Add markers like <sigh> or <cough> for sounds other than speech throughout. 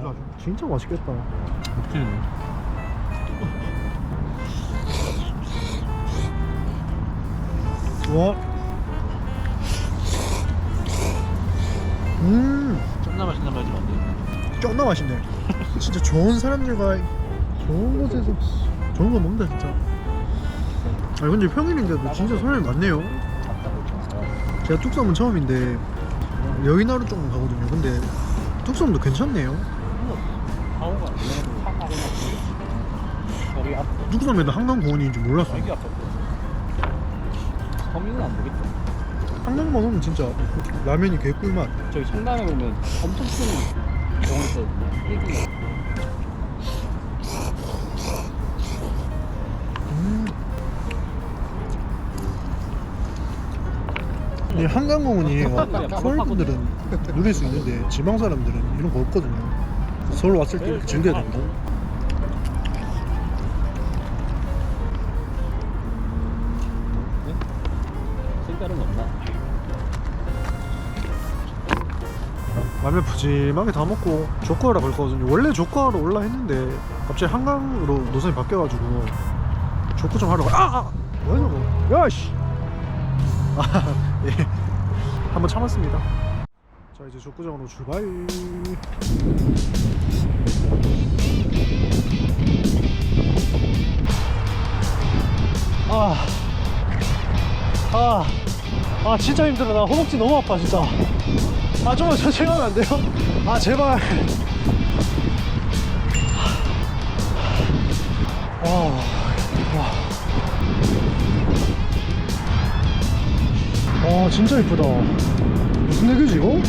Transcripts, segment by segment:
아주 아주. 진짜 맛있겠다. 먹지네. 와. 음, 존나 맛있는 말좀 안 돼. 존나 맛있네. 진짜 좋은 사람들과 좋은 곳에서 좋은 거 먹는다 진짜. 아 근데 평일인데도 진짜 사람이 많네요. 제가 뚝섬은 처음인데 여의나루 쪽은 가거든요. 근데 뚝섬도 괜찮네요. 하고가 여기 앞 뚝섬에도 한강공원인 줄 몰랐어. 여기 앞에. 서민은 안 보겠다. 한강만 오면 진짜 라면이 개꿀맛. 저기 성당에 보면 엄청 큰 병원 있거든요. 음. 이 한강공원이 서울 분들은 누릴 수 있는데 지방 사람들은 이런 거 없거든요. 서울 왔을 때 이렇게 즐겨야 된다. 라면 푸짐하게 다 먹고 조커하러 갈 거거든요. 원래 조커하러 올라 했는데 갑자기 한강으로 노선이 바뀌어가지고 조커 좀 하러 가. 아, 아! 뭐야 저거? 야씨. 아, <laughs> 예. 한번 참았습니다. 자 이제 족구장으로 출발. 아, 아, 아 진짜 힘들어. 나 허벅지 너무 아파 진짜. 아 좀만 천천히 하면 안 돼요? 아 제발 와, 와. 와 진짜 이쁘다 무슨 얘기지 이거?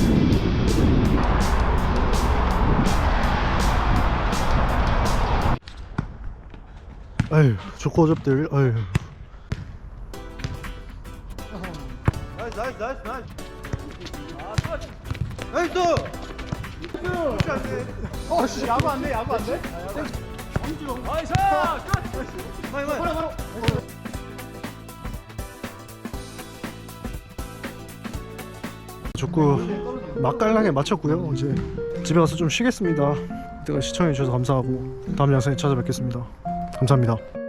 아휴 좋고 어접들 아휴 나이스 나이스 나이스 나이스 나이스 어씨 야구 안 돼 야구 안 돼? 나이스 끝 바로 바로 족구 맛깔나게 마쳤고요. 이제 집에 가서 좀 쉬겠습니다. 이때가 시청해주셔서 감사하고 다음 영상에 찾아뵙겠습니다. 감사합니다